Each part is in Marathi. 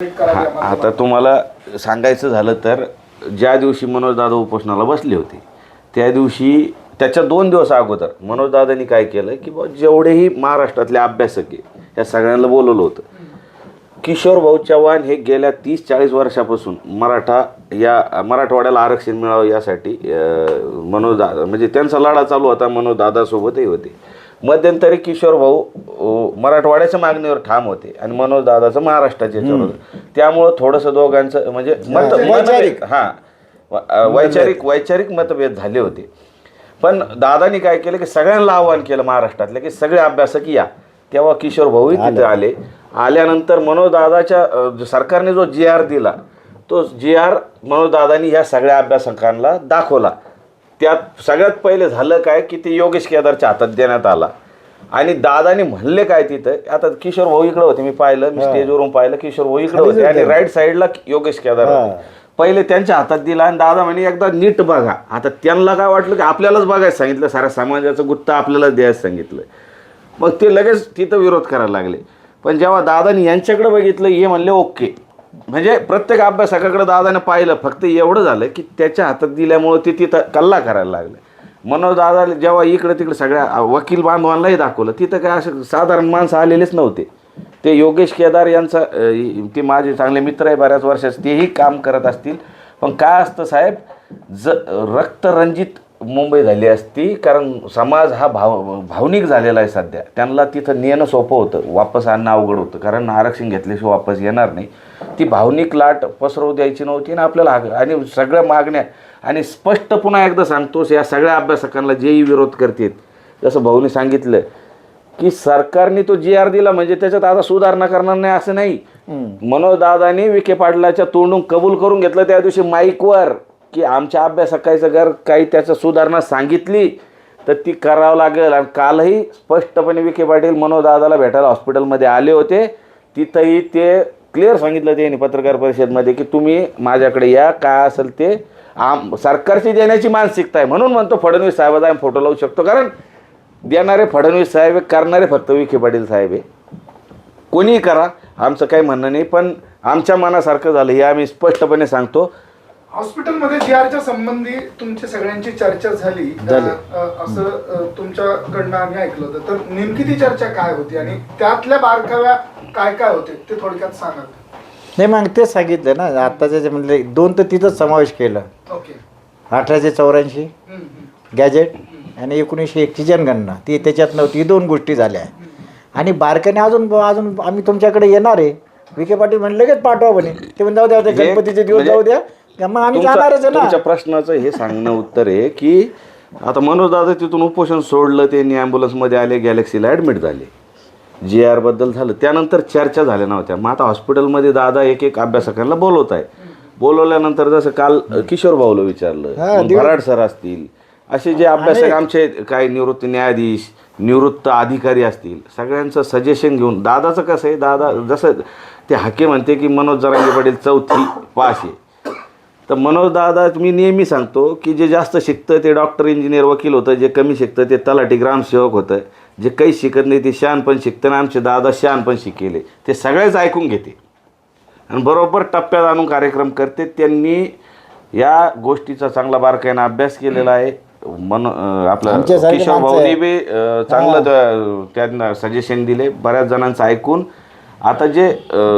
हा. आता तुम्हाला सांगायचं झालं तर ज्या दिवशी मनोजदादा उपोषणाला बसले होते त्या दिवशी त्याच्या दोन दिवस अगोदर मनोजदादांनी काय केलं की बुवा जेवढेही महाराष्ट्रातले अभ्यासक आहे या सगळ्यांना बोलवलं होतं किशोर भाऊ चव्हाण हे गेल्या तीस चाळीस वर्षापासून मराठा या मराठवाड्याला आरक्षण मिळावं यासाठी अं, मनोजदादा म्हणजे त्यांचा लढा चालू होता मनोजदादासोबतही होते मध्यंतरी किशोर भाऊ मराठवाड्याच्या मागणीवर ठाम होते आणि मनोजदादाचं महाराष्ट्राच्या याच्यावर होतं त्यामुळं थोडंसं दोघांचं म्हणजे मत वैचारिक. हां. वैचारिक वैचारिक मतभेद झाले होते. पण दादानी काय केलं की सगळ्यांना आव्हान केलं महाराष्ट्रातले की सगळे अभ्यासक या. तेव्हा किशोर भाऊही तिथे आले. आल्यानंतर मनोजदादाच्या अं, सरकारने जो जी आर दिला तो जी आर मनोजदादानी या सगळ्या अभ्यासकांना दाखवला. त्यात सगळ्यात पहिले झालं काय की ते योगेश केदारच्या हातात देण्यात आला. आणि दादाने म्हणले काय तिथं? आता किशोर भाऊ इकडे होते मी पाहिलं मी स्टेजवरून पाहिलं किशोर भाऊ इकडे होते आणि राईट साईडला योगेश केदार होते. पहिले त्यांच्या हातात दिला आणि दादा म्हणे एकदा नीट बघा. आता त्यांना काय वाटलं की आपल्यालाच बघायला सांगितलं साऱ्या समाजाचं गुत्त आपल्याला द्यायला सांगितलं. मग ते लगेच तिथं विरोध करायला लागले. पण जेव्हा दादानी यांच्याकडे बघितलं हे म्हणले ओके. म्हणजे प्रत्येक अभ्यासकाकडे दादाने पाहिलं फक्त एवढं झालं की त्याच्या हातात दिल्यामुळं ते तिथं कल्ला करायला लागले. मनोजदादाला जेव्हा इकडे तिकडे सगळ्या वकील बांधवांनाही दाखवलं तिथं काय असं साधारण माणसं आलेलेच नव्हते. ते योगेश केदार यांचा ते माझे चांगले मित्र आहे बऱ्याच वर्षाचे तेही काम करत असतील. पण काय असतं साहेब ज रक्तरंजित मुंबई झाली असती कारण समाज हा भाव भावनिक झालेला आहे सध्या. त्यांना तिथं नेणं सोपं होतं वापस आणणं अवघड होतं कारण आरक्षण घेतल्याशिवाय वापस येणार नाही. ती भावनिक लाट पसरवू द्यायची नव्हती आणि आपल्याला आणि सगळ्या मागण्या आणि स्पष्ट पुन्हा एकदा सांगतोस या सगळ्या अभ्यासकांना जेही विरोध करतात जसं भाऊनी सांगितलं की सरकारने तो जी आर दिला म्हणजे त्याच्यात आता सुधारणा करणार नाही असं नाही. मनोजदादांनी विखे पाटलाच्या तोंडून कबूल करून घेतलं त्या दिवशी माईकवर की आमच्या अभ्यासकाचं जर काही त्याचं सुधारणा सांगितली तर ती करावं लागेल. आणि कालही स्पष्टपणे विखे पाटील मनोजदादाला भेटायला हॉस्पिटलमध्ये आले होते. तिथंही ते क्लिअर सांगितलं त्यांनी पत्रकार परिषदमध्ये की तुम्ही माझ्याकडे या काय असेल ते आम सरकारची देण्याची मानसिकता आहे. म्हणून म्हणतो फडणवीस साहेबाचा आम्ही फोटो लावू शकतो. कारण देणारे फडणवीस साहेब करणारे फक्त विखे पाटील साहेब आहे कोणीही करा. आमचं काही म्हणणं नाही. पण आमच्या मनासारखं झालं हे आम्ही स्पष्टपणे सांगतो. हॉस्पिटलमध्ये जी आरच्या संबंधी तुमची सगळ्यांची चर्चा झाली. असं तुमच्याकडनं आम्ही ऐकलं होतं. तर नेमकी ती चर्चा काय होती? आणि त्यातल्या बारकाव्या काय काय होते? ते थोडक्यात सांगा नाही मग तेच सांगितलं ना. आत्ताचे जे म्हणले दोन तर तिथंच समावेश केलं. अठराशे चौऱ्याऐंशी. गॅजेट आणि एकोणीसशे एकची जनगणना. ती त्याच्यात नव्हती. ही दोन गोष्टी झाल्या. आणि बारकाने अजून अजून आम्ही तुमच्याकडे येणार आहे. विखे पाटील म्हणले लगेच पाठवा म्हणे. ते म्हणून जाऊ द्या ते गणपतीचे दिवस म्हणजे जाऊ द्या. मग आम्ही जाणारच आहे ना. तुमच्या प्रश्नाचं हे सांगणं उत्तर आहे की आता मनोज दादा तिथून उपोषण सोडलं त्यांनी ॲम्ब्युलन्समध्ये आले गॅलेक्सीला ॲडमिट झाले. जी आरबद्दल झालं. त्यानंतर चर्चा झाल्या नव्हत्या. मग आता हॉस्पिटलमध्ये दादा एक एक अभ्यासकांना बोलवत आहे बोलवल्यानंतर जसं काल किशोर भाऊला हा, विचारलं भराड सर असतील असे जे अभ्यासक आमचे काही निवृत्त न्यायाधीश निवृत्त अधिकारी असतील सगळ्यांचं सजेशन घेऊन दादाचं कसं आहे दादा जसं ते हाके म्हणते की मनोज जरांगे पाटील चौथी पास आहे. तर मनोज दादा मी नेहमी सांगतो की जे जास्त शिकतं ते डॉक्टर इंजिनियर वकील होतं जे कमी शिकतं ते तलाठी ग्रामसेवक होतं जे काही शिकत नाही ते शान पण शिकतं आणि आमचे दादा शान पण शिकेले ते सगळेच ऐकून घेते. आणि बरोबर टप्प्यात आणून कार्यक्रम करते. त्यांनी या गोष्टीचा चांगला बारकाईनं अभ्यास केलेला आहे. मन आपलं किशोर भाऊनी. बी चांगलं त्या- त्यांना सजेशन दिले. बऱ्याच जणांचं ऐकून. आता जे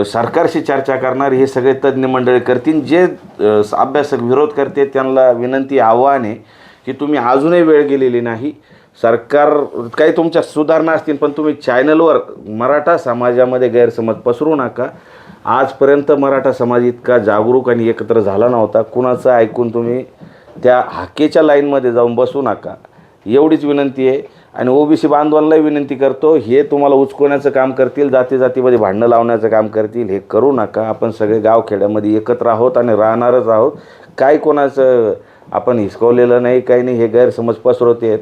सरकारशी चर्चा करणार हे सगळे तज्ज्ञ मंडळी करतील. जे अभ्यासक विरोध करते त्यांना विनंती आव्हान आहे की तुम्ही अजूनही वेळ गेलेली नाही. सरकार काही तुमच्या सुधारणा असतील पण तुम्ही चॅनलवर मराठा समाजामध्ये गैरसमज पसरू नका. आजपर्यंत मराठा समाज इतका जागरूक आणि एकत्र झाला नव्हता. कुणाचं ऐकून तुम्ही त्या हाकेच्या लाईनमध्ये जाऊन बसू नका. एवढीच विनंती आहे. आणि ओबीसी बांधवांनाही विनंती करतो हे तुम्हाला उचकवण्याचं काम करतील जाती जातीमध्ये भांडणं लावण्याचं काम करतील हे करू नका. आपण सगळे गावखेड्यामध्ये एकत्र आहोत आणि राहणारच आहोत. काय कोणाचं आपण हिसकवलेलं नाही काही नाही हे गैरसमज पसरवते आहेत